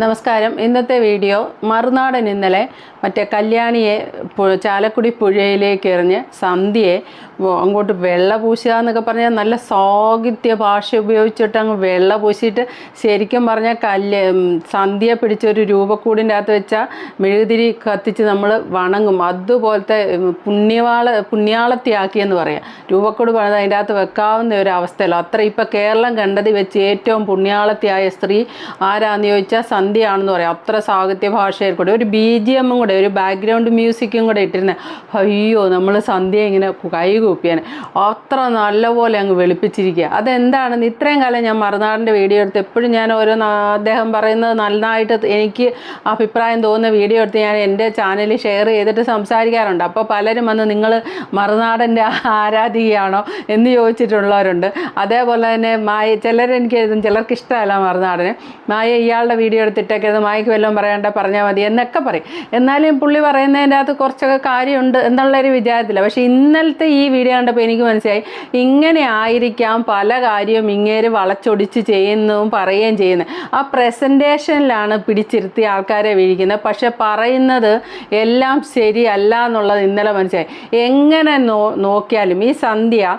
നമസ്കാരം. ഇന്നത്തെ വീഡിയോ മറുനാടൻ ഇന്നലെ മറ്റേ കല്യാണിയെ ചാലക്കുടി പുഴയിലേക്ക് എറിഞ്ഞ് സന്ധ്യയെ അങ്ങോട്ട് വെള്ള പൂശുക എന്നൊക്കെ പറഞ്ഞാൽ നല്ല സാഹിത്യ ഭാഷ ഉപയോഗിച്ചിട്ട് അങ്ങ് വെള്ള പൂശിയിട്ട് ശരിക്കും പറഞ്ഞാൽ കല്യ സന്ധ്യ പിടിച്ചൊരു രൂപക്കൂടിന്റെ അകത്ത് വെച്ചാൽ മെഴുകുതിരി കത്തിച്ച് നമ്മൾ വണങ്ങും. അതുപോലത്തെ പുണ്യവാള പുണ്യാളത്തിയാക്കിയെന്ന് പറയാം. രൂപക്കൂട് പണിത് അതിന്റെ അകത്ത് വെക്കാവുന്ന ഒരു അവസ്ഥയല്ല. അത്ര ഇപ്പം കേരളം കണ്ടത് വെച്ച് ഏറ്റവും പുണ്യാളത്തിയായ സ്ത്രീ ആരാന്ന് ചോദിച്ചാൽ സന്ധ്യയാണെന്ന് പറയാം. അത്ര സാഹിത്യ ഭാഷയിൽ കൂടെ ഒരു ബി ജി എമ്മും കൂടെ ഒരു ബാക്ക്ഗ്രൗണ്ട് മ്യൂസിക്കും കൂടെ ഇട്ടിരുന്നത് അയ്യോ നമ്മൾ സന്ധ്യ ഇങ്ങനെ കൈകൂപ്പിയാണ് അത്ര നല്ലപോലെ അങ്ങ് വെളുപ്പിച്ചിരിക്കുക അതെന്താണെന്ന് ഇത്രയും കാലം ഞാൻ മറുനാടിന്റെ വീഡിയോ എടുത്ത് എപ്പോഴും ഞാൻ ഓരോ അദ്ദേഹം പറയുന്നത് നന്നായിട്ട് എനിക്ക് അഭിപ്രായം തോന്നുന്ന വീഡിയോ എടുത്ത് ഞാൻ എന്റെ ചാനലിൽ ഷെയർ ചെയ്തിട്ട് സംസാരിക്കാറുണ്ട്. അപ്പോൾ പലരും വന്ന് നിങ്ങൾ മറുനാടന്റെ ആരാധികയാണോ എന്ന് ചോദിച്ചിട്ടുള്ളവരുണ്ട്. അതേപോലെ തന്നെ മായ ചിലരെനിക്ക് എഴുതും ചിലർക്ക് ഇഷ്ടമല്ല മറുനാടന്. മായ ഇയാളുടെ വീഡിയോ എടുത്തിട്ടേക്കരുത് മായ്ക്ക് വല്ലതും പറയണ്ട പറഞ്ഞാൽ മതി എന്നൊക്കെ പറയും. എന്നാലും പുള്ളി പറയുന്നതിന്റെ അകത്ത് കുറച്ചൊക്കെ കാര്യമുണ്ട് എന്നുള്ളൊരു വിചാരത്തില്ല. പക്ഷേ ഇന്നലത്തെ ഈ വീഡിയോ കണ്ടപ്പോൾ എനിക്ക് മനസ്സിലായി ഇങ്ങനെ ആയിരിക്കാം പല കാര്യവും ഇങ്ങേര് വളച്ചൊടിച്ച് ചെയ്യുന്നതും പറയുകയും ചെയ്യുന്നത്. ആ പ്രസന്റേഷനിലാണ് പിടിച്ചിരുത്തി ആൾക്കാരെ വീഴിക്കുന്നത്. പക്ഷെ പറയുന്നത് എല്ലാം ശരിയല്ല എന്നുള്ളത് ഇന്നലെ മനസ്സിലായി. എങ്ങനെ നോ നോക്കിയാലും ഈ സന്ധ്യ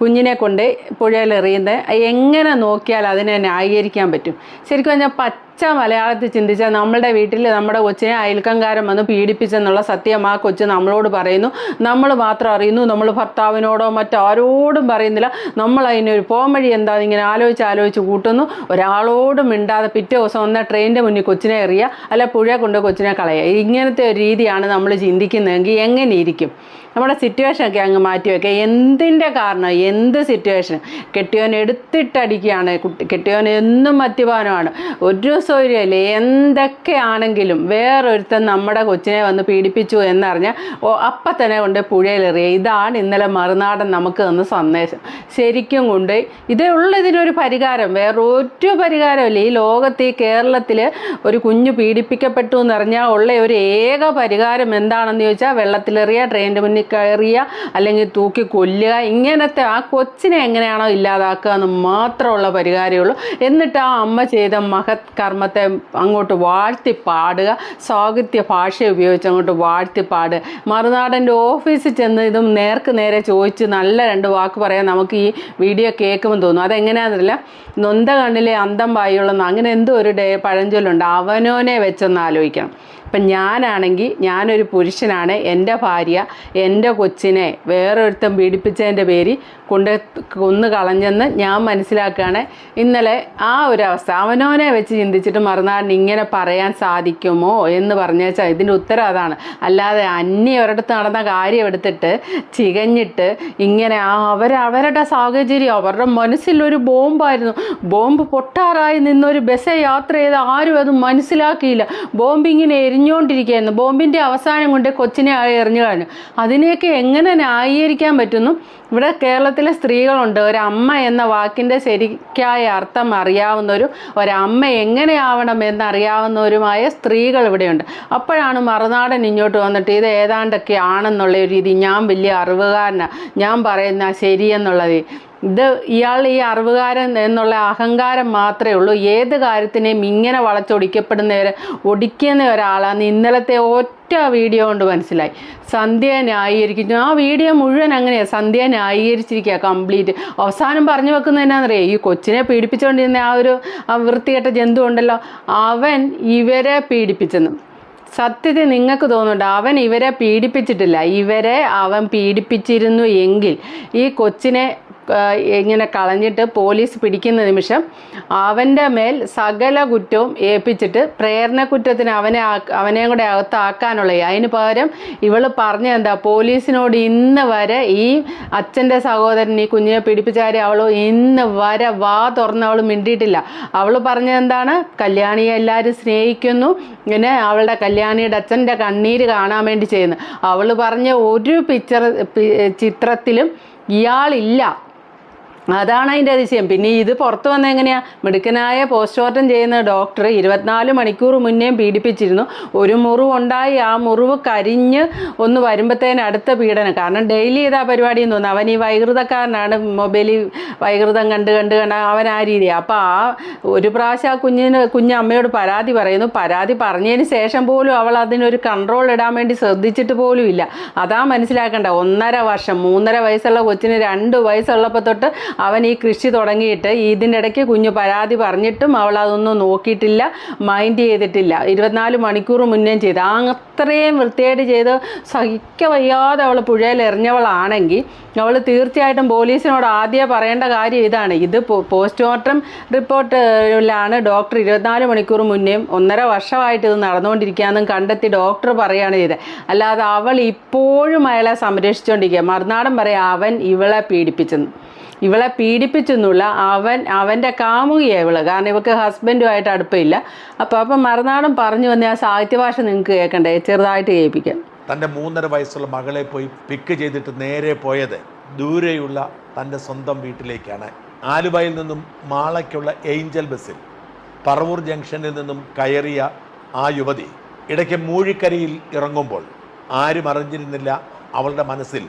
കുഞ്ഞിനെ കൊണ്ട് പുഴയിൽ എറിയുന്നത്. എങ്ങനെ നോക്കിയാൽ അതിനെ ന്യായീകരിക്കാൻ പറ്റും. ശരിക്കും പറഞ്ഞാൽ പച്ച മലയാളത്തിൽ ചിന്തിച്ചാൽ നമ്മുടെ വീട്ടിൽ നമ്മുടെ കൊച്ചിനെ അയൽക്കങ്കാരം വന്ന് പീഡിപ്പിച്ചെന്നുള്ള സത്യം ആ കൊച്ച് നമ്മളോട് പറയുന്നു. നമ്മൾ മാത്രം അറിയുന്നു. നമ്മൾ ഭർത്താവിനോടോ മറ്റാരോടും പറയുന്നില്ല. നമ്മൾ അതിനെ അതിനൊരു പോംവഴി എന്താ ഇങ്ങനെ ആലോചിച്ച് ആലോചിച്ച് കൂട്ടുന്നു. ഒരാളോടും മിണ്ടാതെ പിറ്റേ ദിവസം ഒന്ന് ട്രെയിനിന്റെ മുന്നിൽ കൊച്ചിനെ എറിയുക അല്ല പുഴ കൊണ്ട് കൊച്ചിനെ കളയുക. ഇങ്ങനത്തെ ഒരു രീതിയാണ് നമ്മൾ ചിന്തിക്കുന്നതെങ്കിൽ എങ്ങനെ ഇരിക്കും? നമ്മുടെ സിറ്റുവേഷനൊക്കെ അങ്ങ് മാറ്റി വെക്കുക എന്തിന്റെ കാരണം? എന്ത് സിറ്റുവേഷൻ കെട്ടിയോൻ എടുത്തിട്ടടിക്കുകയാണ്. കുട്ടി കെട്ടിയോൻ എന്നും മദ്യപാനമാണ്. ഒരു സൗകര്യമില്ല. എന്തൊക്കെയാണെങ്കിലും വേറൊരുത്തൻ നമ്മുടെ കൊച്ചിനെ വന്ന് പീഡിപ്പിച്ചു എന്നറിഞ്ഞാൽ അപ്പം തന്നെ കൊണ്ട് പുഴയിലെറിയുക ഇതാണ് ഇന്നലെ മറുനാടൻ നമുക്ക് തന്ന സന്ദേശം. ശരിക്കും കൊണ്ട് ഇതേ ഉള്ള ഇതിനൊരു പരിഹാരം. വേറൊരു പരിഹാരമില്ല ഈ ലോകത്ത് ഈ കേരളത്തിൽ ഒരു കുഞ്ഞു പീഡിപ്പിക്കപ്പെട്ടു എന്നറിഞ്ഞാൽ ഉള്ള ഒരു ഏക പരിഹാരം എന്താണെന്ന് ചോദിച്ചാൽ വെള്ളത്തിലെറിയുക ട്രെയിനിന്റെ മുന്നിൽ കയറിയ അല്ലെങ്കിൽ തൂക്കി കൊല്ലുക ഇങ്ങനത്തെ ആ കൊച്ചിനെ എങ്ങനെയാണോ ഇല്ലാതാക്കുക എന്ന് മാത്രമുള്ള പരിഹാരമേ ഉള്ളൂ എന്നിട്ട് ആ അമ്മ ചെയ്ത മഹത് കർമ്മത്തെ അങ്ങോട്ട് വാഴ്ത്തി പാടുക സാഹിത്യ ഭാഷ ഉപയോഗിച്ച് അങ്ങോട്ട് വാഴ്ത്തി പാടുക മറുനാടന്റെ ഓഫീസിൽ ചെന്ന് ഇതും നേർക്ക് നേരെ ചോദിച്ച് നല്ല രണ്ട് വാക്ക് പറയാൻ നമുക്ക് ഈ വീഡിയോ കേൾക്കുമെന്ന് തോന്നും അതെങ്ങനെയാണെന്നില്ല നൊന്ത കണ്ണിലെ അന്തം വായുള്ള അങ്ങനെ എന്തോ ഒരു ഡേ പഴഞ്ചൊല്ലുണ്ട്. അവനോനെ വെച്ചൊന്ന് ആലോചിക്കണം. ഇപ്പം ഞാനാണെങ്കിൽ ഞാനൊരു പുരുഷനാണ് എന്റെ ഭാര്യ എന്റെ കൊച്ചിനെ വേറൊരുത്തം പീഡിപ്പിച്ചതിന്റെ പേരിൽ കൊണ്ട് കൊന്നു കളഞ്ഞെന്ന് ഞാൻ മനസ്സിലാക്കുകയാണ്. ഇന്നലെ ആ ഒരു അവസ്ഥ അവനോനെ വെച്ച് ചിന്തിച്ചിട്ട് മറുനാടിന് ഇങ്ങനെ പറയാൻ സാധിക്കുമോ എന്ന് പറഞ്ഞാൽ ഇതിന്റെ ഉത്തരം അതാണ്. അല്ലാതെ അന്യ ഒരിടത്ത് നടന്ന കാര്യം എടുത്തിട്ട് ചികഞ്ഞിട്ട് ഇങ്ങനെ ആ അവരുടെ സാഹചര്യം അവരുടെ മനസ്സിലൊരു ബോംബായിരുന്നു. ബോംബ് പൊട്ടാറായി നിന്നൊരു ബസ് യാത്ര ചെയ്ത് ആരും അത് മനസ്സിലാക്കിയില്ല. ബോംബ് ഇങ്ങനെ എരിഞ്ഞുകൊണ്ടിരിക്കുകയായിരുന്നു ബോംബിന്റെ അവസാനം കൊണ്ട് കൊച്ചിനെ എറിഞ്ഞു കളഞ്ഞു. അതിനെയൊക്കെ എങ്ങനെ ന്യായീകരിക്കാൻ പറ്റുന്നു? ഇവിടെ കേരളത്തിലെ സ്ത്രീകളുണ്ട്. ഒരു അമ്മ എന്ന വാക്കിന്റെ ശരിക്കായ അർത്ഥം അറിയാവുന്നവരും ഒരമ്മ എങ്ങനെയാവണം എന്നറിയാവുന്നവരുമായ സ്ത്രീകൾ ഇവിടെയുണ്ട്. അപ്പോഴാണ് മറുനാടൻ ഇങ്ങോട്ട് വന്നിട്ട് ഇത് ഏതാണ്ടൊക്കെ ആണെന്നുള്ള ഒരു രീതി ഞാൻ വലിയ അറിവുകാരനാണ് ഞാൻ പറയുന്ന ശരിയെന്നുള്ളത് ഇത് ഇയാൾ ഈ അറിവുകാരൻ എന്നുള്ള അഹങ്കാരം മാത്രമേ ഉള്ളൂ. ഏത് കാര്യത്തിനെയും ഇങ്ങനെ വളച്ചൊടിക്കപ്പെടുന്ന ഒടിക്കുന്ന ഒരാളാണ് ഇന്നലത്തെ ഒറ്റ വീഡിയോ കൊണ്ട് മനസ്സിലായി. സന്ധ്യ ന്യായീകരിക്കുന്നു. ആ വീഡിയോ മുഴുവൻ അങ്ങനെയാണ് സന്ധ്യ ന്യായീകരിച്ചിരിക്കുക കംപ്ലീറ്റ്. അവസാനം പറഞ്ഞു വെക്കുന്നത് എന്നാണെന്നറിയാം ഈ കൊച്ചിനെ പീഡിപ്പിച്ചുകൊണ്ടിരുന്ന ആ ഒരു വൃത്തികെട്ട ജന്തു ഉണ്ടല്ലോ അവൻ ഇവരെ പീഡിപ്പിച്ചെന്ന്. സത്യത്തിൽ നിങ്ങൾക്ക് തോന്നുന്നുണ്ട്? അവൻ ഇവരെ പീഡിപ്പിച്ചിട്ടില്ല. ഇവരെ അവൻ പീഡിപ്പിച്ചിരുന്നു എങ്കിൽ ഈ കൊച്ചിനെ ഇങ്ങനെ കളഞ്ഞിട്ട് പോലീസ് പിടിക്കുന്ന നിമിഷം അവന്റെ മേൽ സകല കുറ്റവും ഏൽപ്പിച്ചിട്ട് പ്രേരണ കുറ്റത്തിന് അവനെ അവനെയും കൂടെ അകത്താക്കാനുള്ള അതിന് പകരം ഇവൾ പറഞ്ഞ എന്താ പോലീസിനോട് ഇന്ന് വരെ ഈ അച്ഛന്റെ സഹോദരൻ ഈ കുഞ്ഞിനെ പിടിപ്പിച്ചാരെ അവൾ ഇന്ന് വരെ വാ തുറന്ന് അവൾ മിണ്ടിയിട്ടില്ല. അവൾ പറഞ്ഞത് എന്താണ് കല്യാണിയെ എല്ലാവരും സ്നേഹിക്കുന്നു. ഇങ്ങനെ അവളുടെ കല്യാണിയുടെ അച്ഛന്റെ കണ്ണീര് കാണാൻ വേണ്ടി ചെയ്യുന്നു. അവൾ പറഞ്ഞ ഒരു പിക്ചർ ചിത്രത്തിലും ഇയാളില്ല. അതാണ് അതിന്റെ അതിശയം. പിന്നെ ഇത് പുറത്തു വന്ന എങ്ങനെയാ? മിടുക്കനായ പോസ്റ്റ്മോർട്ടം ചെയ്യുന്ന ഡോക്ടർ ഇരുപത്തിനാല് മണിക്കൂർ മുന്നേ പീഡിപ്പിച്ചിരുന്നു. ഒരു മുറിവ് ഉണ്ടായി. ആ മുറിവ് കരിഞ്ഞ് ഒന്ന് വരുമ്പോഴത്തേന് അടുത്ത പീഡനം. കാരണം ഡെയിലി ഇതാ പരിപാടി എന്ന് തോന്നുന്നു. അവൻ ഈ വൈകൃതക്കാരനാണ്. മൊബൈലിൽ വൈകൃതം കണ്ട് കണ്ട് കണ്ട അവൻ ആ രീതി അപ്പോൾ ആ ഒരു പ്രാവശ്യം ആ കുഞ്ഞിന് കുഞ്ഞ് അമ്മയോട് പരാതി പറയുന്നു. പരാതി പറഞ്ഞതിന് ശേഷം പോലും അവൾ അതിനൊരു കൺട്രോൾ ഇടാൻ വേണ്ടി ശ്രദ്ധിച്ചിട്ട് പോലും ഇല്ല. അതാ മനസ്സിലാക്കേണ്ട ഒന്നര വർഷം മൂന്നര വയസ്സുള്ള കൊച്ചിന് രണ്ട് വയസ്സുള്ളപ്പോൾ തൊട്ട് അവൻ ഈ കൃഷി തുടങ്ങിയിട്ട് ഇതിന്റെ ഇടയ്ക്ക് കുഞ്ഞു പരാതി പറഞ്ഞിട്ടും അവൾ അതൊന്നും നോക്കിയിട്ടില്ല മൈൻഡ് ചെയ്തിട്ടില്ല. ഇരുപത്തിനാല് മണിക്കൂർ മുന്നേ ചെയ്ത്. അത്രയും വൃത്തിയായിട്ട് ചെയ്ത് സഹിക്ക വയ്യാതെ അവൾ പുഴയിൽ എറിഞ്ഞവളാണെങ്കിൽ അവൾ തീർച്ചയായിട്ടും പോലീസിനോട് ആദ്യം പറയേണ്ട കാര്യം ഇതാണ്. ഇത് പോസ്റ്റ്മോർട്ടം റിപ്പോർട്ടിലാണ് ഡോക്ടർ ഇരുപത്തിനാല് മണിക്കൂർ മുന്നേയും ഒന്നര വർഷമായിട്ട് ഇത് നടന്നുകൊണ്ടിരിക്കുകയെന്നും കണ്ടെത്തി ഡോക്ടർ പറയുകയാണ് ചെയ്തത്. അല്ലാതെ അവൾ ഇപ്പോഴും അയാളെ സംരക്ഷിച്ചുകൊണ്ടിരിക്കുക മറുനാടൻ പറയാം അവൻ ഇവളെ പീഡിപ്പിച്ചെന്ന്. ഇവളെ പീഡിപ്പിച്ചെന്നുള്ള അവൻ അവന്റെ കാമുകിയാണ് ഇവൾ. കാരണം ഇവൾക്ക് ഹസ്ബൻഡുമായിട്ട് അടുപ്പമില്ല. അപ്പോൾ അപ്പം മറുനാടൻ പറഞ്ഞു വന്ന ആ സാഹിത്യഭാഷ നിങ്ങൾക്ക് കേൾക്കണ്ടേ? ചെറുതായിട്ട് കേൾപ്പിക്കാം. തന്റെ മൂന്നര വയസ്സുള്ള മകളെ പോയി പിക്ക് ചെയ്തിട്ട് നേരെ പോയത് ദൂരെയുള്ള തന്റെ സ്വന്തം വീട്ടിലേക്കാണ്. ആലുവയിൽ നിന്നും മാളയ്ക്കുള്ള ഏഞ്ചൽ ബസ്സിൽ. പറവൂർ ജംഗ്ഷനിൽ നിന്നും കയറിയ ആ യുവതി ഇടയ്ക്ക് മൂഴിക്കരയിൽ ഇറങ്ങുമ്പോൾ ആരും അറിഞ്ഞിരുന്നില്ല. അവളുടെ മനസ്സിൽ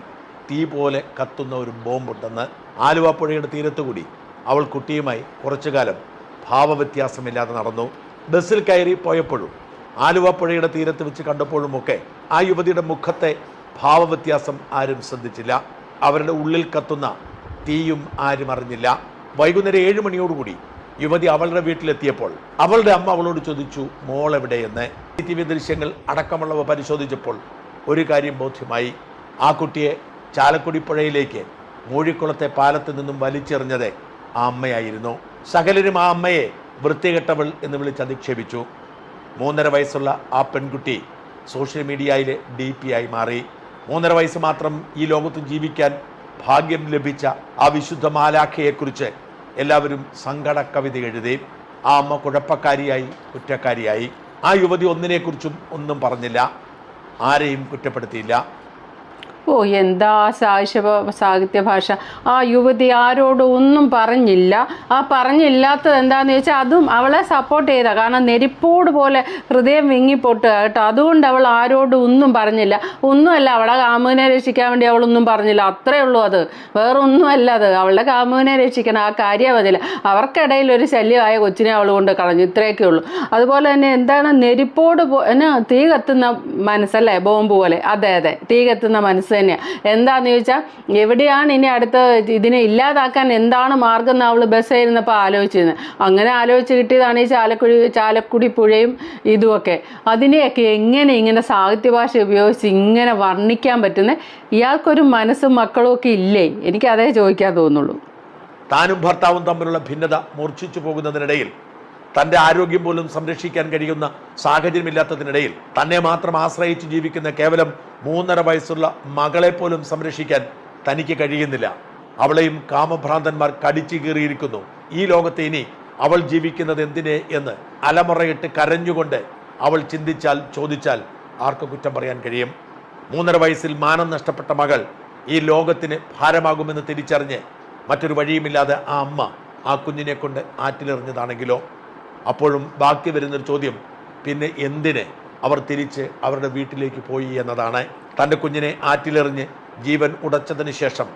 തീ പോലെ കത്തുന്ന ഒരു ബോംബുണ്ടെന്ന് ആലുവ പുഴയുടെ തീരത്തുകൂടി അവൾ കുട്ടിയുമായി കുറച്ചു കാലം ഭാവവ്യത്യാസമില്ലാതെ നടന്നു. ബസ്സിൽ കയറി പോയപ്പോഴും ആലുവ പുഴയുടെ തീരത്ത് വെച്ച് കണ്ടപ്പോഴുമൊക്കെ ആ യുവതിയുടെ മുഖത്തെ ഭാവവ്യത്യാസം ആരും ശ്രദ്ധിച്ചില്ല. അവരുടെ ഉള്ളിൽ കത്തുന്ന തീയും ആരും അറിഞ്ഞില്ല. വൈകുന്നേരം ഏഴ് മണിയോടുകൂടി യുവതി അവളുടെ വീട്ടിലെത്തിയപ്പോൾ അവളുടെ അമ്മ അവളോട് ചോദിച്ചു മോൾ എവിടെയെന്ന് സി ടി വി ദൃശ്യങ്ങൾ അടക്കമുള്ളവ പരിശോധിച്ചപ്പോൾ ഒരു കാര്യം ബോധ്യമായി. ആ കുട്ടിയെ ചാലക്കുടി പുഴയിലേക്ക് മൂഴിക്കുളത്തെ പാലത്ത് നിന്നും വലിച്ചെറിഞ്ഞത് ആ അമ്മയായിരുന്നു. സകലരും ആ അമ്മയെ വൃത്തികെട്ടവൾ എന്ന് വിളിച്ച് അധിക്ഷേപിച്ചു. മൂന്നര വയസ്സുള്ള ആ പെൺകുട്ടി സോഷ്യൽ മീഡിയയിലെ ഡി പി ആയി മാറി. മൂന്നര വയസ്സ് മാത്രം ഈ ലോകത്ത് ജീവിക്കാൻ ഭാഗ്യം ലഭിച്ച ആ വിശുദ്ധ മാലാഖയെക്കുറിച്ച് എല്ലാവരും സങ്കട കവിത എഴുതി. ആ അമ്മ കുഴപ്പക്കാരിയായി കുറ്റക്കാരിയായി. ആ യുവതി ഒന്നിനെക്കുറിച്ചും ഒന്നും പറഞ്ഞില്ല. ആരെയും കുറ്റപ്പെടുത്തിയില്ല. ഓ എന്താ സാഹിത്യ സാഹിത്യ ഭാഷ? ആ യുവതി ആരോടും ഒന്നും പറഞ്ഞില്ല. ആ പറഞ്ഞില്ലാത്തത് എന്താന്ന് ചോദിച്ചാൽ അതും അവളെ സപ്പോർട്ട് ചെയ്ത. കാരണം നെരിപ്പോട് പോലെ ഹൃദയം വിങ്ങിപ്പൊട്ടുക കേട്ടോ. അതുകൊണ്ട് അവൾ ആരോടും ഒന്നും പറഞ്ഞില്ല. ഒന്നുമല്ല അവളെ കാമുവിനെ രക്ഷിക്കാൻ വേണ്ടി അവളൊന്നും പറഞ്ഞില്ല. അത്രേ ഉള്ളൂ അത്. വേറെ ഒന്നുമല്ല അത്. അവളുടെ കാമുവിനെ രക്ഷിക്കണം ആ കാര്യം അതില്ല അവർക്കിടയിൽ ഒരു ശല്യമായ കൊച്ചിനെ അവൾ കൊണ്ട് കളഞ്ഞു. ഇത്രയൊക്കെ ഉള്ളൂ. അതുപോലെ തന്നെ എന്താണ്? നെരിപ്പോട് പോ തീ കത്തുന്ന മനസ്സല്ലേ? ബോംബ് പോലെ. അതെ അതെ. തീ കത്തുന്ന മനസ്സ് തന്നെയാണ് എന്താണെന്ന് ചോദിച്ചാൽ എവിടെയാണ് ഇനി അടുത്ത ഇതിനെ ഇല്ലാതാക്കാൻ എന്താണ് മാർഗം എന്ന് അവൾ ബസ് ഇരുന്നപ്പോൾ ആലോചിച്ചിരുന്നത് അങ്ങനെ ആലോചിച്ച് കിട്ടിയതാണ് ഈ ചാലക്കുടി ചാലക്കുടി പുഴയും ഇതുമൊക്കെ അതിനെയൊക്കെ എങ്ങനെ ഇങ്ങനെ സാഹിത്യ ഭാഷ ഉപയോഗിച്ച് ഇങ്ങനെ വർണിക്കാൻ പറ്റുന്ന? ഇയാൾക്കൊരു മനസ്സും മക്കളും ഒക്കെ ഇല്ലേ? എനിക്ക് അതേ ചോദിക്കാൻ തോന്നുള്ളൂ. താനും ഭർത്താവും തമ്മിലുള്ള ഭിന്നത മൂർച്ഛിച്ചു പോകുന്നതിനിടയിൽ തന്റെ ആരോഗ്യം പോലും സംരക്ഷിക്കാൻ കഴിയുന്ന സാഹചര്യമില്ലാത്തതിനിടയിൽ തന്നെ മാത്രം ആശ്രയിച്ച് ജീവിക്കുന്ന കേവലം മൂന്നര വയസ്സുള്ള മകളെ പോലും സംരക്ഷിക്കാൻ തനിക്ക് കഴിയുന്നില്ല. അവളെയും കാമഭ്രാന്തന്മാർ കടിച്ചു കീറിയിരിക്കുന്നു. ഈ ലോകത്തെ ഇനി അവൾ ജീവിക്കുന്നത് എന്തിനെ എന്ന് അലമുറയിട്ട് കരഞ്ഞുകൊണ്ട് അവൾ ചിന്തിച്ചാൽ ചോദിച്ചാൽ ആർക്ക് കുറ്റം പറയാൻ കഴിയും? മൂന്നര വയസ്സിൽ മാനം നഷ്ടപ്പെട്ട മകൾ ഈ ലോകത്തിന് ഭാരമാകുമെന്ന് തിരിച്ചറിഞ്ഞ് മറ്റൊരു വഴിയുമില്ലാതെ ആ അമ്മ ആ കുഞ്ഞിനെ കൊണ്ട് ആറ്റിലെറിഞ്ഞതാണെങ്കിലോ? അപ്പോഴും ബാക്കി വരുന്നൊരു ചോദ്യം പിന്നെ എന്തിന് അവർ തിരിച്ച് അവരുടെ വീട്ടിലേക്ക് പോയി എന്നതാണ്. തന്റെ കുഞ്ഞിനെ ആറ്റിലെറിഞ്ഞ് ജീവൻ ഉടച്ചതിന് ശേഷം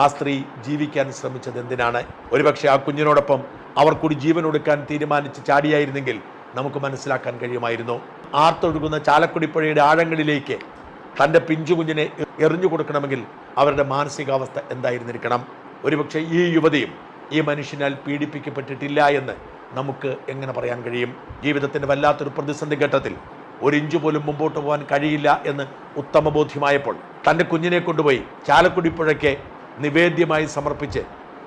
ആ സ്ത്രീ ജീവിക്കാൻ ശ്രമിച്ചത് എന്തിനാണ്? ഒരുപക്ഷെ ആ കുഞ്ഞിനോടൊപ്പം അവർ കൂടി ജീവൻ ഒടുക്കാൻ തീരുമാനിച്ച് ചാടിയായിരുന്നെങ്കിൽ നമുക്ക് മനസ്സിലാക്കാൻ കഴിയുമായിരുന്നു. ആർത്തൊഴുകുന്ന ചാലക്കുടി പുഴയുടെ ആഴങ്ങളിലേക്ക് തന്റെ പിഞ്ചു കുഞ്ഞിനെ എറിഞ്ഞു കൊടുക്കണമെങ്കിൽ അവരുടെ മാനസികാവസ്ഥ എന്തായിരുന്നിരിക്കണം? ഒരുപക്ഷെ ഈ യുവതിയും ഈ മനുഷ്യനാൽ പീഡിപ്പിക്കപ്പെട്ടിട്ടില്ല എന്ന് നമുക്ക് എങ്ങനെ പറയാൻ കഴിയും? ജീവിതത്തിന്റെ വല്ലാത്തൊരു പ്രതിസന്ധി ഘട്ടത്തിൽ ഒരു ഇഞ്ചു പോലും മുമ്പോട്ട് പോകാൻ കഴിയില്ല എന്ന് ഉത്തമ ബോധ്യമായപ്പോൾ തന്റെ കുഞ്ഞിനെ കൊണ്ടുപോയി ചാലക്കുടി പുഴയ്ക്ക് നിവേദ്യമായി സമർപ്പിച്ച്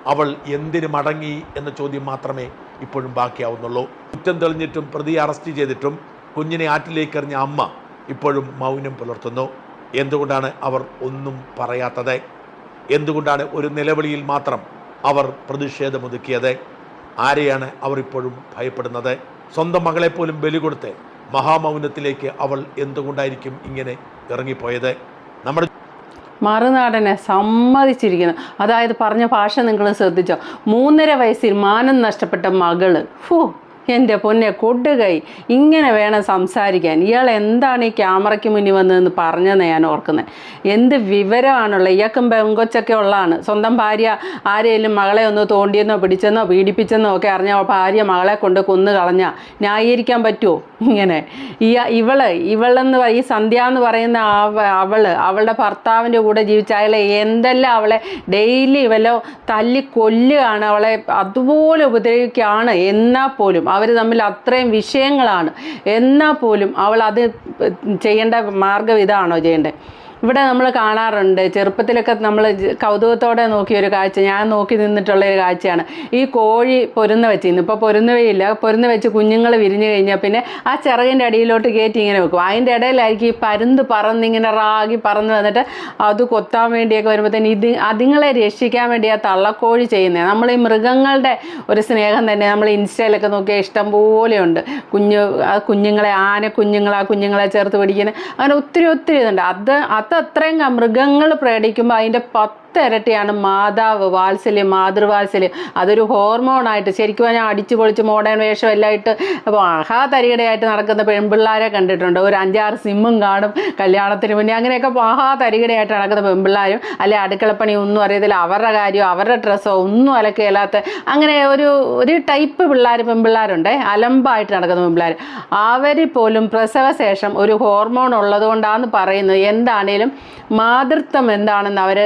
അവൾ എന്തിനു മടങ്ങി എന്ന ചോദ്യം മാത്രമേ ഇപ്പോഴും ബാക്കിയാവുന്നുള്ളൂ. കുറ്റം തെളിഞ്ഞിട്ടും പ്രതിയെ അറസ്റ്റ് ചെയ്തിട്ടും കുഞ്ഞിനെ ആറ്റിലേക്ക് എറിഞ്ഞ അമ്മ ഇപ്പോഴും മൗനം പുലർത്തുന്നു. എന്തുകൊണ്ടാണ് അവർ ഒന്നും പറയാത്തത്? എന്തുകൊണ്ടാണ് ഒരു നിലവിളിയിൽ മാത്രം അവർ പ്രതിഷേധമൊതുക്കിയത് ആരെയാണ് അവർ ഇപ്പോഴും ഭയപ്പെടുന്നത്? സ്വന്തം മകളെപ്പോലും ബലി കൊടുത്ത് മഹാമൗനത്തിലേക്ക് അവൾ എന്തുകൊണ്ടായിരിക്കും ഇങ്ങനെ ഇറങ്ങിപ്പോയത്? നമ്മുടെ മറുനാടനെ സമ്മതിച്ചിരിക്കുന്നു. അതായത് പറഞ്ഞ ഭാഷ നിങ്ങൾ ശ്രദ്ധിച്ചോ? മൂന്നര വയസ്സിൽ മാനം നഷ്ടപ്പെട്ട മകൾ. ഫൂ. എന്റെ പൊന്നെ കൊടുകൈ. ഇങ്ങനെ വേണം സംസാരിക്കാൻ. ഇയാൾ എന്താണ് ഈ ക്യാമറയ്ക്ക് മുന്നിൽ വന്നതെന്ന് പറഞ്ഞതെന്ന് ഞാൻ ഓർക്കുന്നത് എന്ത് വിവരമാണുള്ളത്? ഇയാൾക്കും പെങ്കൊച്ചൊക്കെ ഉള്ളതാണ്. സ്വന്തം ഭാര്യ ആരെയും മകളെ ഒന്ന് തോണ്ടിയെന്നോ പിടിച്ചെന്നോ പീഡിപ്പിച്ചെന്നോ ഒക്കെ അറിഞ്ഞ ഭാര്യ മകളെ കൊണ്ട് കൊന്നു കളഞ്ഞ ന്യായീകരിക്കാൻ പറ്റുമോ ഇങ്ങനെ. ഈ ഇവൾ ഇവളെന്ന് ഈ സന്ധ്യ എന്ന് പറയുന്ന അവ അവൾ അവളുടെ ഭർത്താവിന്റെ കൂടെ ജീവിച്ച അയാളെ എന്തെല്ലാം അവളെ ഡെയിലി വല്ലോ തല്ലി കൊല്ലുകയാണ് അവളെ അതുപോലെ ഉപദ്രവിക്കുകയാണ് എന്നാൽ പോലും. അവർ തമ്മിൽ അത്രയും വിഷയങ്ങളാണ്. എന്നാൽ പോലും അവൾ അത് ചെയ്യേണ്ട മാർഗം ഇതാണോ ചെയ്യേണ്ടത്? ഇവിടെ നമ്മൾ കാണാറുണ്ട്. ചെറുപ്പത്തിലൊക്കെ നമ്മൾ കൗതുകത്തോടെ നോക്കിയ ഒരു കാഴ്ച. ഞാൻ നോക്കി നിന്നിട്ടുള്ള ഒരു കാഴ്ചയാണ്. ഈ കോഴി പൊരുന്ന വെച്ചിരുന്നു. ഇപ്പോൾ പൊരുന്നവയില്ല പൊരുന്ന വെച്ച് കുഞ്ഞുങ്ങൾ വിരിഞ്ഞു കഴിഞ്ഞാൽ പിന്നെ ആ ചിറകിന്റെ അടിയിലോട്ട് കയറ്റി ഇങ്ങനെ വെക്കും. അതിന്റെ ഇടയിലായിരിക്കും ഈ പരുന്ത് പറന്നിങ്ങനെ റാഗി പറന്ന് വന്നിട്ട് അത് കൊത്താൻ വേണ്ടിയൊക്കെ വരുമ്പോഴത്തേന് ഇത് അതുങ്ങളെ രക്ഷിക്കാൻ വേണ്ടി ആ തള്ളക്കോഴി ചെയ്യുന്നത് നമ്മൾ ഈ മൃഗങ്ങളുടെ ഒരു സ്നേഹം തന്നെ നമ്മൾ ഇൻസ്റ്റയിലൊക്കെ നോക്കിയാൽ ഇഷ്ടം പോലെയുണ്ട് കുഞ്ഞു ആ കുഞ്ഞുങ്ങളെ ആന കുഞ്ഞുങ്ങളെ ആ കുഞ്ഞുങ്ങളെ ചേർത്ത് പിടിക്കുന്ന അങ്ങനെ ഒത്തിരി ഒത്തിരി ഇതുണ്ട്. അത് അത് അത്രയും മൃഗങ്ങൾ പ്രേടിക്കുമ്പോൾ അതിന്റെ പത്ത് ഇരട്ടിയാണ് മാതാവ് വാത്സല്യം മാതൃവാത്സല്യം. അതൊരു ഹോർമോണായിട്ട് ശരിക്കും ഞാൻ അടിച്ചു പൊളിച്ച് മോഡേൺ വേഷം എല്ലാം ഇട്ട് മഹാതരികടയായിട്ട് നടക്കുന്ന പെൺപിള്ളാരെ കണ്ടിട്ടുണ്ട്. ഒരു അഞ്ചാറ് സിമ്മും കാണും കല്യാണത്തിന് മുന്നേ. അങ്ങനെയൊക്കെ മഹാതരികടയായിട്ട് നടക്കുന്ന പെൺപിള്ളാരും അല്ലെ അടുക്കളപ്പണി ഒന്നും അറിയത്തില്ല. അവരുടെ കാര്യമോ അവരുടെ ഡ്രസ്സോ ഒന്നും അലക്കുകയില്ലാത്ത അങ്ങനെ ഒരു ഒരു ടൈപ്പ് പിള്ളേർ പെൺപിള്ളേരുണ്ട്. അലമ്പായിട്ട് നടക്കുന്ന പെൺപിള്ളേർ അവർ പോലും പ്രസവശേഷം ഒരു ഹോർമോൺ ഉള്ളതുകൊണ്ടാണെന്ന് പറയുന്നത് എന്താണേലും മാതൃത്വം എന്താണെന്ന് അവർ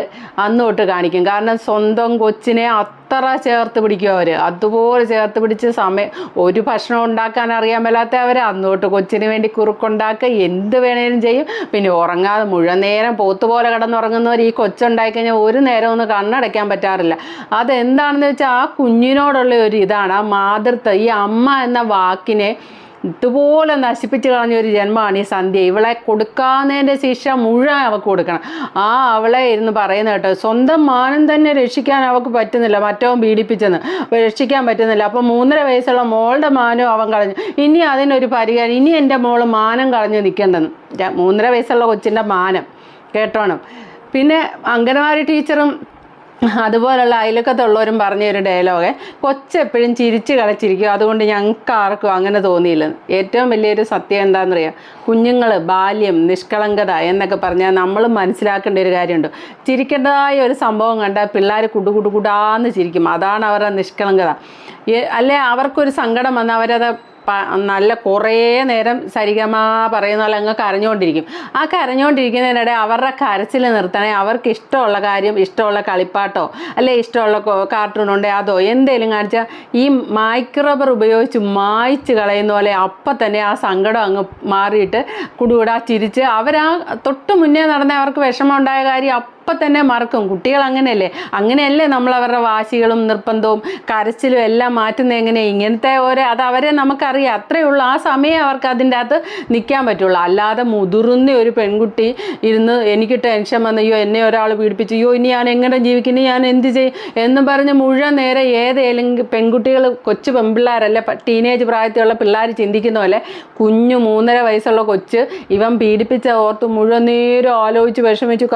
അന്ന് തൊട്ട് കാണിക്കും. കാരണം സ്വന്തം കൊച്ചിനെ അത്ര ചേർത്ത് പിടിക്കും അവർ അതുപോലെ ചേർത്ത് പിടിച്ച് സമയം ഒരു ഭക്ഷണം ഉണ്ടാക്കാൻ അറിയാൻ മേലാത്ത അവർ അന്ന് തൊട്ട് കൊച്ചിന് വേണ്ടി കുറുക്കുണ്ടാക്കുക എന്ത് വേണേലും ചെയ്യും. പിന്നെ ഉറങ്ങാതെ മുഴുവൻ നേരം പോത്തുപോലെ കിടന്നുറങ്ങുന്നവർ ഈ കൊച്ചുണ്ടായി കഴിഞ്ഞാൽ ഒരു നേരം ഒന്ന് കണ്ണടയ്ക്കാൻ പറ്റാറില്ല. അതെന്താണെന്ന് വെച്ചാൽ ആ കുഞ്ഞിനോടുള്ള ഒരു ഇതാണ്. ആ മാതൃത്വം. ഈ അമ്മ എന്ന വാക്കിനെ ഇതുപോലെ നശിപ്പിച്ച് കളഞ്ഞ ഒരു ജന്മമാണ് ഈ സന്ധ്യ. ഇവളെ കൊടുക്കാവുന്നതിന്റെ ശിക്ഷ മുഴുവൻ അവൾക്ക് കൊടുക്കണം. ആ അവളെ ഇരുന്ന് പറയുന്ന കേട്ടോ സ്വന്തം മാനം തന്നെ രക്ഷിക്കാൻ അവൾക്ക് പറ്റുന്നില്ല. മറ്റവൻ പീഡിപ്പിച്ചെന്ന് രക്ഷിക്കാൻ പറ്റുന്നില്ല. അപ്പോൾ മൂന്നര വയസ്സുള്ള മോളുടെ മാനം അവൻ കളഞ്ഞു. ഇനി അതിനൊരു പരിഹാരം ഇനി എന്റെ മോൾ മാനം കളഞ്ഞു നിൽക്കേണ്ടെന്ന്. മൂന്നര വയസ്സുള്ള കൊച്ചിന്റെ മാനം കേട്ടോണം. പിന്നെ അംഗനവാടി ടീച്ചറും അതുപോലുള്ള അയലക്കത്തുള്ളവരും പറഞ്ഞ ഒരു ഡയലോഗ് കൊച്ചെപ്പോഴും ചിരിച്ചു കളിച്ചിരിക്കും. അതുകൊണ്ട് ഞങ്ങൾക്ക് ആർക്കും അങ്ങനെ തോന്നിയില്ല. ഏറ്റവും വലിയൊരു സത്യം എന്താണെന്നറിയാം കുഞ്ഞുങ്ങൾ ബാല്യം നിഷ്കളങ്കത എന്നൊക്കെ പറഞ്ഞാൽ നമ്മൾ മനസ്സിലാക്കേണ്ട ഒരു കാര്യമുണ്ട്. ചിരിക്കേണ്ടതായ ഒരു സംഭവം കണ്ടാൽ പിള്ളേർ കുടു കുടു കുടാന്ന് ചിരിക്കും. അതാണ് അവരുടെ നിഷ്കളങ്കത. അല്ലെ അവർക്കൊരു സങ്കടം വന്നാൽ അവരത് നല്ല കുറേ നേരം സരിഗമ പറയുന്ന പോലെ അങ്ങ് കരഞ്ഞുകൊണ്ടിരിക്കും ആ കരഞ്ഞുകൊണ്ടിരിക്കുന്നതിനിടെ അവരുടെ കരച്ചിൽ നിർത്തണേ അവർക്ക് ഇഷ്ടമുള്ള കാര്യം ഇഷ്ടമുള്ള കളിപ്പാട്ടോ അല്ലെ ഇഷ്ടമുള്ള കാർട്ടൂൺ അതോ എന്തേലും കാണിച്ചാൽ ഈ മൈക്രോബർ ഉപയോഗിച്ച് മായ്ച്ച് കളയുന്ന പോലെ അപ്പം തന്നെ ആ സങ്കടം അങ്ങ് മാറിയിട്ട് കുടുകൂടാ ചിരിച്ച് അവരാ തൊട്ട് മുന്നേ നടന്ന അവർക്ക് വിഷമം ഉണ്ടായ കാര്യം അപ്പം തന്നെ മറക്കും. കുട്ടികൾ അങ്ങനെയല്ലേ? അങ്ങനെയല്ലേ നമ്മൾ അവരുടെ വാശികളും നിർബന്ധവും കരച്ചിലും എല്ലാം മാറ്റുന്നത് എങ്ങനെ ഇങ്ങനത്തെ ഒരു അത് അവരെ നമുക്കറിയാം. അത്രയേ ഉള്ളൂ. ആ സമയം അവർക്ക് അതിന്റെ അകത്ത് നിൽക്കാൻ പറ്റുള്ളൂ. അല്ലാതെ മുതിർന്ന ഒരു പെൺകുട്ടി ഇരുന്ന് എനിക്ക് ടെൻഷൻ വന്നു അയ്യോ എന്നെ ഒരാൾ പീഡിപ്പിച്ചു. അയ്യോ ഇനി ഞാൻ എങ്ങനെ ജീവിക്കുന്നു ഞാൻ എന്ത് ചെയ്യും? എന്ന് പറഞ്ഞ് മുഴുവൻ നേരെ ഏതേലും പെൺകുട്ടികൾ കൊച്ചു പെൺപിള്ളേരല്ല ടീനേജ് പ്രായത്തിലുള്ള പിള്ളേർ ചിന്തിക്കുന്ന പോലെ കുഞ്ഞു മൂന്നര വയസ്സുള്ള കൊച്ച് ഇവൻ പീഡിപ്പിച്ച ഓർത്ത് മുഴുവൻ നേരം ആലോചിച്ച് വിഷമിച്ച്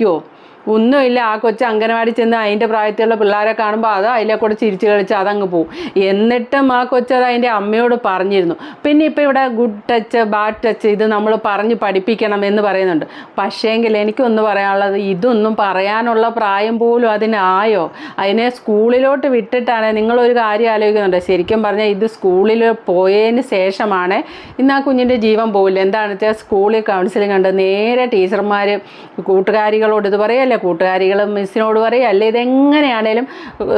क्यों ഒന്നുമില്ല ആ കൊച്ചു അംഗനവാടി ചെന്ന് അതിന്റെ പ്രായത്തിലുള്ള പിള്ളേരെ കാണുമ്പോൾ അത് അതിലെ കൂടെ ചിരിച്ചു കളിച്ച് അതങ്ങ് പോവും. എന്നിട്ടും ആ കൊച്ചത് അതിന്റെ അമ്മയോട് പറഞ്ഞിരുന്നു. പിന്നെ ഇപ്പോൾ ഇവിടെ ഗുഡ് ടച്ച് ബാഡ് ടച്ച് ഇത് നമ്മൾ പറഞ്ഞ് പഠിപ്പിക്കണം എന്ന് പറയുന്നുണ്ട്. പക്ഷേങ്കിൽ എനിക്കൊന്ന് പറയാനുള്ളത് ഇതൊന്നും പറയാനുള്ള പ്രായം പോലും അതിനായോ? അതിനെ സ്കൂളിലോട്ട് വിട്ടിട്ടാണ് നിങ്ങളൊരു കാര്യം ആലോചിക്കുന്നുണ്ട്. ശരിക്കും പറഞ്ഞാൽ ഇത് സ്കൂളിൽ പോയതിന് ശേഷമാണ് ഇന്ന് ആ കുഞ്ഞിന്റെ ജീവൻ പോകില്ല എന്താണെന്ന് വെച്ചാൽ സ്കൂളിൽ കൗൺസിലിംഗ് ഉണ്ട്. നേരെ ടീച്ചർമാർ കൂട്ടുകാരികളോട് ഇത് പറയല്ലേ കൂട്ടുകാരികൾ മിസ്സിനോട് പറയും അല്ലെ ഇതെങ്ങനെയാണേലും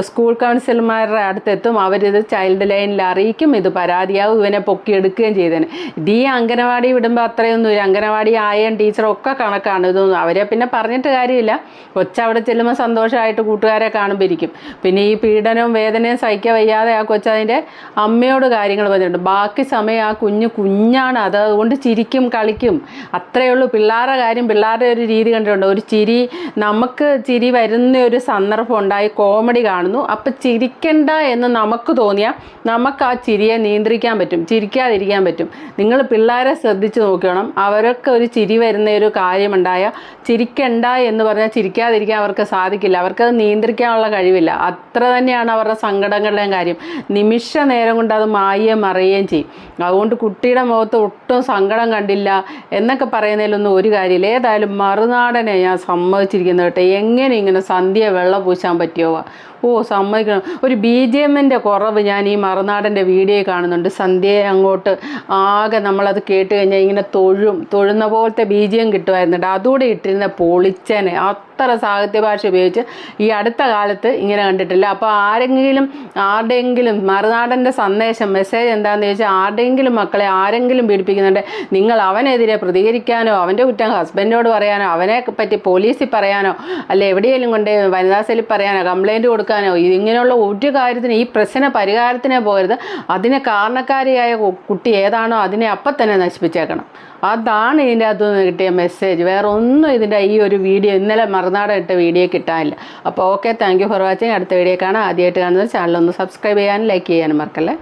സ്കൂൾ കൗൺസിലർമാരുടെ അടുത്തെത്തും അവരിത് ചൈൽഡ് ലൈനിൽ അറിയിക്കും ഇത് പരാതിയാവും ഇവനെ പൊക്കിയെടുക്കുകയും ചെയ്തേനെ. ഈ അംഗനവാടി വിടുമ്പോൾ അത്രയൊന്നും ഒരു അംഗനവാടി ആയം ടീച്ചറൊക്കെ കണക്കാണ് ഇതൊന്നും അവരെ പിന്നെ പറഞ്ഞിട്ട് കാര്യമില്ല. കൊച്ചവിടെ ചെല്ലുമ്പോൾ സന്തോഷമായിട്ട് കൂട്ടുകാരെ കാണുമ്പോൾ ഇരിക്കും പിന്നെ ഈ പീഡനവും വേദനയും സഹിക്കാൻ വയ്യാതെ ആ കൊച്ചതിന്റെ അമ്മയോട് കാര്യങ്ങൾ പറഞ്ഞിട്ടുണ്ട്. ബാക്കി സമയം ആ കുഞ്ഞ് കുഞ്ഞാണ്. അത് അതുകൊണ്ട് ചിരിക്കും കളിക്കും. അത്രയേ ഉള്ളൂ. പിള്ളേരുടെ കാര്യം പിള്ളേരുടെ ഒരു രീതി കണ്ടിട്ടുണ്ട്. ഒരു ചിരി നമുക്ക് ചിരി വരുന്ന ഒരു സന്ദർഭം ഉണ്ടായി കോമഡി കാണുന്നു. അപ്പം ചിരിക്കണ്ട എന്ന് നമുക്ക് തോന്നിയാൽ നമുക്ക് ആ ചിരിയെ നിയന്ത്രിക്കാൻ പറ്റും ചിരിക്കാതിരിക്കാൻ പറ്റും. നിങ്ങൾ പിള്ളേരെ ശ്രദ്ധിച്ച് നോക്കണം. അവരൊക്കെ ഒരു ചിരി വരുന്ന ഒരു കാര്യമുണ്ടായാൽ ചിരിക്കണ്ട എന്ന് പറഞ്ഞാൽ ചിരിക്കാതിരിക്കാൻ അവർക്ക് സാധിക്കില്ല. അവർക്കത് നിയന്ത്രിക്കാനുള്ള കഴിവില്ല. അത്ര തന്നെയാണ് അവരുടെ സങ്കടങ്ങളുടെയും കാര്യം. നിമിഷ നേരം കൊണ്ട് അത് മായുകയും മറിയുകയും ചെയ്യും. അതുകൊണ്ട് കുട്ടിയുടെ മുഖത്ത് ഒട്ടും സങ്കടം കണ്ടില്ല എന്നൊക്കെ പറയുന്നതിലൊന്നും ഒരു കാര്യമില്ല. ഏതായാലും മറുനാടനെ ഞാൻ സമ്മതിച്ചിരിക്കുന്നത് കേട്ടോ. എങ്ങനെ ഇങ്ങനെ സന്ധ്യ വെള്ളം പൂശാൻ പറ്റിയോ? ഓ സമ്മതിക്കണം. ഒരു ബി ജി എമ്മിന്റെ കുറവ് ഞാൻ ഈ മറുനാടന്റെ വീഡിയോ കാണുന്നുണ്ട്. സന്ധ്യയെ അങ്ങോട്ട് ആകെ നമ്മളത് കേട്ട് കഴിഞ്ഞാൽ ഇങ്ങനെ തൊഴും. തൊഴുന്ന പോലത്തെ ബി ജി എം കിട്ടുമായിരുന്നുണ്ട് അതുകൂടെ ഇട്ടിരുന്ന പൊളിച്ചനെ. അത്ര സാഹിത്യ ഭാഷ ഉപയോഗിച്ച് ഈ അടുത്ത കാലത്ത് ഇങ്ങനെ കണ്ടിട്ടില്ല. അപ്പോൾ ആരെങ്കിലും ആരുടെയെങ്കിലും മറുനാടന്റെ സന്ദേശം മെസ്സേജ് എന്താണെന്ന് ചോദിച്ചാൽ ആരുടെയെങ്കിലും മക്കളെ ആരെങ്കിലും പീഡിപ്പിക്കുന്നുണ്ട്. നിങ്ങൾ അവനെതിരെ പ്രതികരിക്കാനോ അവന്റെ കുറ്റം ഹസ്ബൻഡിനോട് പറയാനോ അവനെ പറ്റി പോലീസിൽ പറയാനോ അല്ലെ എവിടെയെങ്കിലും കൊണ്ട് വനിതാ സെല്ലിൽ പറയാനോ? കംപ്ലൈന്റ് കൊടുക്കാനോ? ഇങ്ങനെയുള്ള ഒരു കാര്യത്തിന് ഈ പ്രശ്ന പരിഹാരത്തിനെ പോകരുത്. അതിനെ കാരണക്കാരിയായ കുട്ടി ഏതാണോ അതിനെ അപ്പം തന്നെ നശിപ്പിച്ചേക്കണം. അതാണ് ഇതിന്റെ അത് കിട്ടിയ മെസ്സേജ് വേറെ ഒന്നും ഇതിന്റെ ഈ ഒരു വീഡിയോ ഇന്നലെ മറുനാട് ഇട്ട വീഡിയോ കിട്ടാനില്ല. അപ്പോൾ okay thank you for watching അടുത്ത വീഡിയോ കാണാം. ആദ്യമായിട്ട് കാണുന്നത് ചാനലൊന്ന് സബ്സ്ക്രൈബ് ചെയ്യാനും ലൈക്ക് ചെയ്യാനും മറക്കല്ലേ?